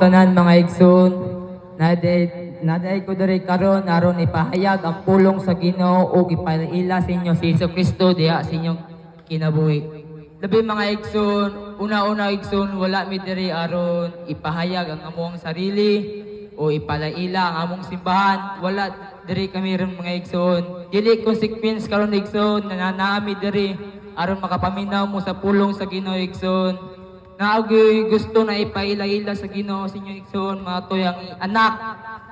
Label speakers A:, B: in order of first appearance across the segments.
A: tanan mga igsoon. Naday naday ko diri karon aron ipahayag ang pulong sa Ginoo ug ipaila sa inyo si Hesus Kristo diha sa inyong kinabuhi. Labi mga igsoon, una-una igsoon wala mi diri aron ipahayag ang among sarili o ipalaila ang among simbahan. Wala diri kami ron mga igsoon. Dili consequence karon igsoon na nanami diri aron makapaminaw mo sa pulong sa Ginoo igsoon. Naagi gusto na ipaila-ila sa Ginoo sa inyo igsoon mga tuyang anak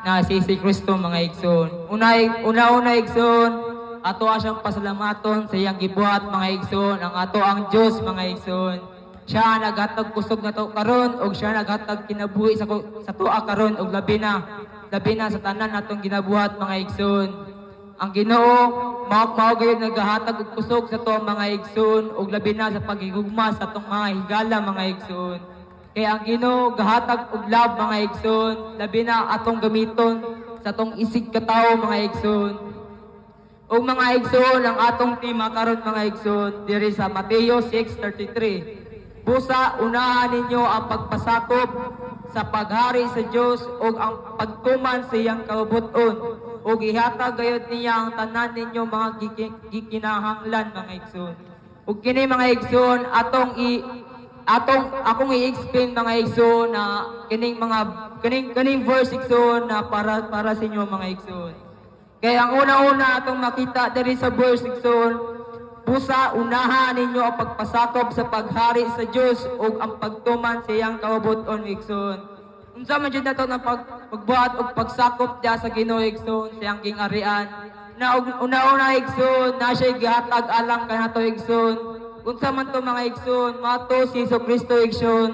A: na si si Kristo mga igsoon. Unay una-una igsoon ato siyang pasalamaton sa iyang gibuhat mga igsoon ang ato ang Dios mga igsoon. Siya naghatag kusog na to karon ug siya naghatag kinabuhi sa sa tuwa karon ug labi na labi na sa tanan natong ginabuhat mga igsoon. Ang Ginoo mao mao gayud nagahatag og kusog sa to mga igsoon ug labi na sa pagigugma sa atong mga higala mga igsoon. Kaya ang Ginoo gahatag og love mga igsoon, labi na atong gamiton sa atong isig katawo mga igsoon. Og mga igsoon ang atong tema karon mga igsoon diri sa Mateo 6:33. Busa unahan ninyo ang pagpasakop sa paghari sa Dios ug ang pagtuman sa iyang kabubuton ug ihatag gayud niya ang tanan ninyo mga giki- gikinahanglan mga igsoon. Ug kini mga igsoon atong i atong akong i-explain mga igsoon na kining mga kining kining verse igsoon na para para sa inyo mga igsoon. Kaya ang una-una atong makita diri sa verse igsoon Busa unahan ninyo ang pagpasakop sa paghari sa Dios ug ang pagtuman sa iyang kawabuton igsoon. Unsa man jud nato ng pag, pagbuhat ug pagsakop dia sa Ginoo igsoon sa iyang gingarian. Na una-una igsoon na siya gihatag alang kanato igsoon. Unsa man to mga igsoon, mato si Hesus Kristo igsoon.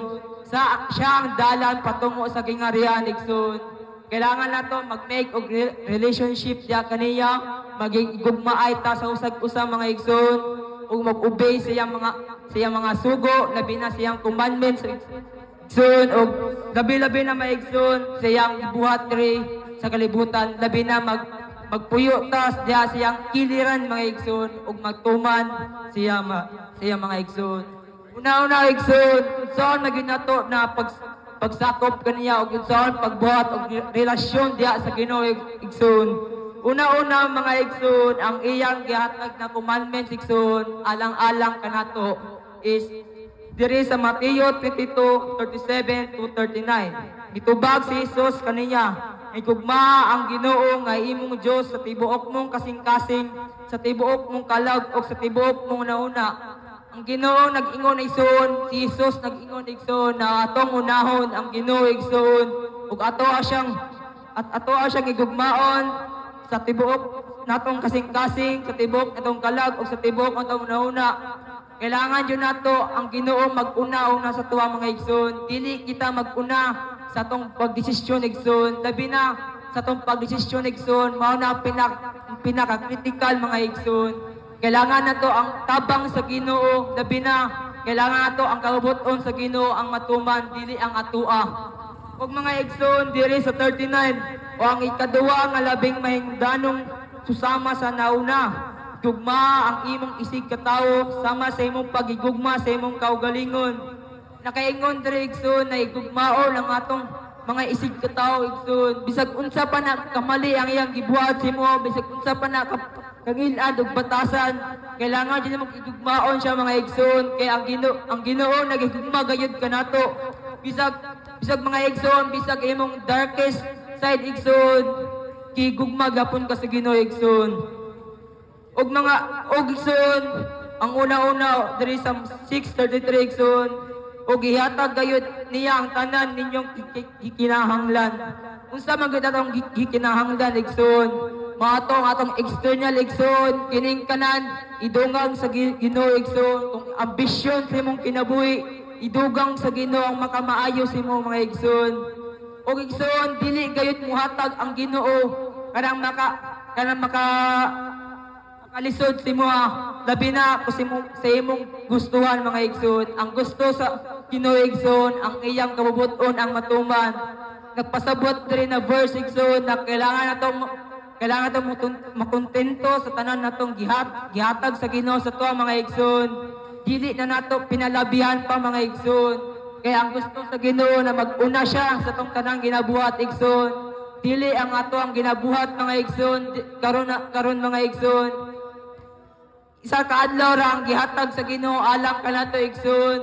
A: Sa siya ang dalan patungo sa gingarian igsoon. Kailangan nato mag-make og re- relationship diya kaniya, maging gugmaay ta sa usag-usa mga igsoon ug mag-obey sa iyang mga sa iyang mga sugo, labi na sa iyang commandments igsoon ug labi-labi na maigsoon sa iyang buhat diri sa kalibutan, labi na mag magpuyo ta diya sa iyang kiliran mga igsoon ug magtuman siya ma, sa iyang mga igsoon. Una-una igsoon, saan maging nato na pag pagsakop kaniya og igsoon pagbuhat og relasyon diha sa Ginoo ig- igsoon. Una-una mga igsoon, ang iyang gihatag na commandments igsoon alang-alang kanato is diri sa Mateo 22:37 to 39. Gitubag si Jesus kaniya, Igugma ang Ginoo nga imong Dios sa tibuok mong kasing-kasing, sa tibuok mong kalag o sa tibuok mong nauna. Ang Ginoo nag-ingon igsoon, si Jesus nag-ingon igsoon na atong unahon ang Ginoo igsoon ug ato siyang at ato siyang igugmaon sa tibuok natong kasing-kasing, sa tibuok natong kalag o sa tibuok natong nauna. Kailangan yun nato ang Ginoo mag-una-una sa tuwa mga igsoon. Dili kita mag-una sa atong pagdesisyon igsoon. Labi na sa atong pagdesisyon igsoon, mao na pinak pinaka-critical mga igsoon. Kailangan nato ang tabang sa Ginoo, labi na kailangan nato ang kabubuton sa Ginoo ang matuman dili ang atua. Ug mga igsoon diri sa 39 o ang ikaduwa nga labing mahingdanong susama sa nauna. Gugma ang imong isig katawo sama sa imong pagigugma sa imong kaugalingon. Nakaingon diri igsoon na igugmaon ang atong mga isig katawo igsoon. Bisag unsa pa na kamali ang iyang gibuhat sa imo, bisag unsa pa na ka- kangilad ug batasan, kailangan din mo igugmaon siya mga igsoon kay ang Ginoo ang Ginoo nagigugma gayud kanato. Bisag bisag mga igsoon, bisag imong darkest side igsoon, kigugma gapon ka sa Ginoo igsoon. Og mga og igsoon, ang una-una diri sa 633 igsoon, og ihatag gayud niya ang tanan ninyong ki- ki- kinahanglan. Unsa man gyud atong gi- gikinahanglan igsoon? Mga atong external igsoon, kining kanan idungang sa Gi- Ginoo igsoon, kung ambisyon sa imong kinabuhi, idugang sa Ginoo ang makamaayo sa imong mga igsoon. Og igsoon dili gayud muhatag ang Ginoo kanang maka kanang maka Kalisod si mo labi na ko si mo, sa imong gustuhan mga igsoon. Ang gusto sa Ginoo igsoon, ang iyang kabubuton ang matuman. Nagpasabot diri na verse igsoon na kailangan natong kailangan natong makontento sa tanan natong gihat gihatag sa Ginoo sa tuwa mga igsoon. Dili na nato pinalabihan pa mga igsoon. Kaya ang gusto sa Ginoo na mag-una siya sa tong tanang ginabuhat igsoon. Dili ang ato ang ginabuhat mga igsoon karon karon mga igsoon. Isa ka adlaw ra gihatag sa Ginoo alang kanato igsoon.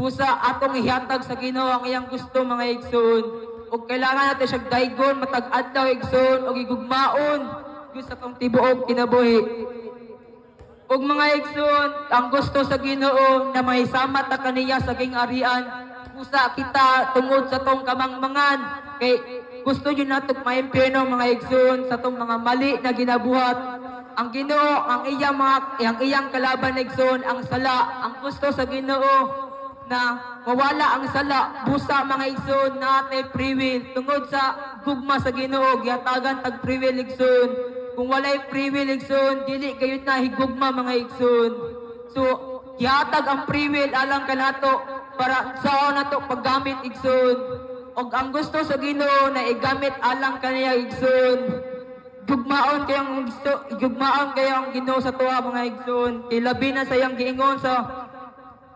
A: Busa atong ihatag sa Ginoo ang iyang gusto mga igsoon. Ug kailangan natin siya daygon matag adlaw igsoon ug igugmaon gyud sa tong tibuok kinabuhi. Ug mga igsoon, ang gusto sa Ginoo na mahisama ta kaniya sa king arian, usa kita tungod sa tong kamangmangan kay gusto yun nato maimpyerno mga igsoon sa tong mga mali na ginabuhat. Ang Ginoo, ang iyang mga ang iyang kalaban igsoon, ang sala, ang gusto sa Ginoo na mawala ang sala busa mga igsoon na atay free will tungod sa gugma sa Ginoo gihatagan tag free will igsoon. Kung walay free will igsoon dili gayud na higugma mga igsoon. So gihatag ang free will alang kanato para sa nato paggamit igsoon. Og ang gusto sa Ginoo na igamit alang kaniya igsoon Gugmaon kayong gusto, gugmaon kayong Ginoo sa tuwa mga igsoon. Ilabi na sa iyang giingon sa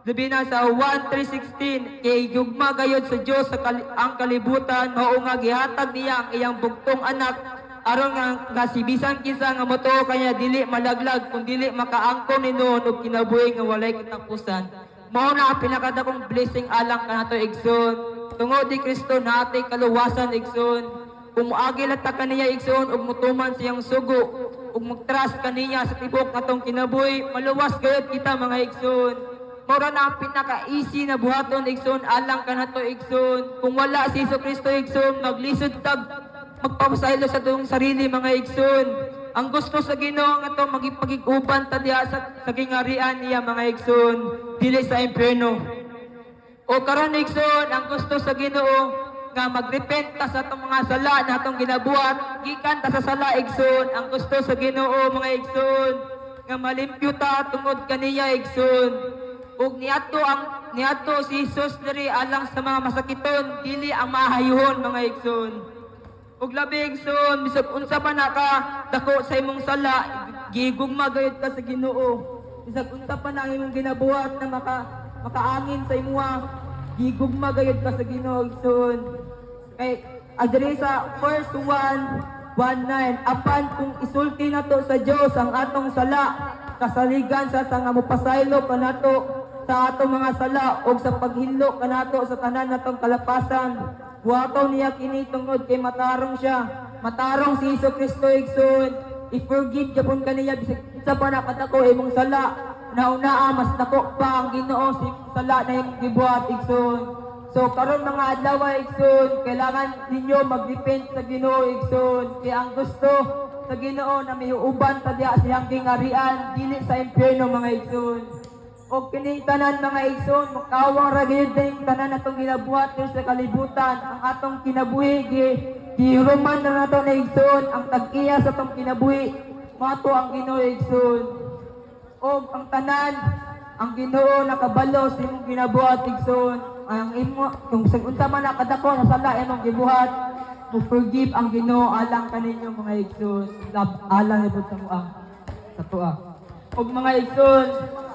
A: Labi na sa 1.316, kay gugma gayod sa Diyos sa kali- ang kalibutan, mao nga gihatag niya ang iyang bugtong anak, aron nga kasibisan kinsa nga moto kanya dili malaglag, kung dili makaangkon ni noon og kinabuhi nga walay katapusan. Mao na ang pinakadakong blessing alang kanato igsoon. Tungod di Kristo natay kaluwasan igsoon. Kung muagi lang ta kaniya igsoon ug mutuman siyang sugo, ug magtrust kaniya sa tibok natong kinabuhi, maluwas gayud kita mga igsoon. Mura na ang pinaka-easy na buhaton igsoon alang kanato igsoon. Kung wala si Hesus Kristo igsoon, maglisod tag magpapasaylo sa tuong sarili mga igsoon. Ang gusto sa Ginoo nga to magipagiguban ta diha sa, sa kingarian niya mga igsoon, dili sa impierno. O karon igsoon, ang gusto sa Ginoo nga magrepent ta sa atong mga sala na atong ginabuhat, gikan ta sa sala igsoon. Ang gusto sa Ginoo mga igsoon nga malimpyo ta tungod kaniya igsoon. Ug niadto ang niadto si Jesus diri alang sa mga masakiton, dili ang mahayuhon mga igsoon. Ug labi igsoon, bisag unsa pa na ka dako sa imong sala, gigugma gayud ka sa Ginoo. Bisag unsa pa na imong ginabuhat na maka makaangin sa imuha, gigugma gayud ka sa Ginoo igsoon. Kay adre sa first 1 19 apan kung isulti nato sa Dios ang atong sala kasaligan sa sa nga mopasaylo kanato sa atong mga sala ug sa paghilo kanato sa tanan natong kalapasan Buhataw niya kini tungod kay matarong siya. Matarong si Iso Kristo igsoon. I-forgive japon kaniya bisag sa pa nakatako imong sala. Nauna mas dako pa ang Ginoo imong sala na imong gibuhat igsoon. So karon mga adlaw igsoon, kailangan ninyo mag-depend sa Ginoo igsoon. Kaya ang gusto sa Ginoo na miuuban ta diha sa iyang gingarian dili sa impierno mga igsoon. O kining tanan mga igsoon, makawang ra gyud ning tanan atong ginabuhat sa kalibutan, ang atong kinabuhi gi gihuman na nato na igsoon, ang tag-iya sa atong kinabuhi, mato ang Ginoo igsoon. O ang tanan, ang Ginoo nakabalo sa imong ginabuhat igsoon, ang imo kung sa unsa man nakadako sa sala imong gibuhat, mo forgive ang Ginoo alang kaninyo mga igsoon, alang ibot sa muang sa tuwa. Og mga igsoon,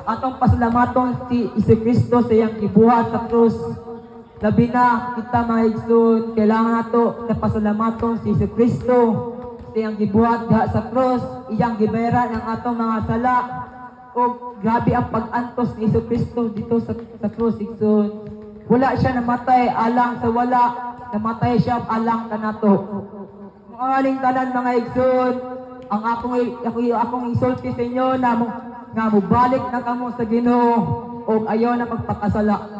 A: atong pasalamaton si Isu Kristo sa iyang gibuhat sa krus. Labi na kita mga igsoon, kailangan nato na pasalamaton si Isu Kristo sa iyang gibuhat sa krus, iyang gibayaran ang atong mga sala. O grabe ang pag-antos ni Isu Kristo dito sa, sa igsoon. Wala siya namatay alang sa wala, namatay siya alang kanato. Mga aling tanan mga igsoon, ang akong ako akong isulti sa inyo na nga mubalik na kamo sa Ginoo o ayaw na magpakasala.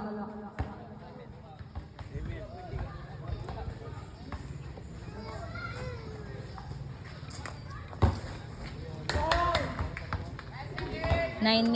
B: 9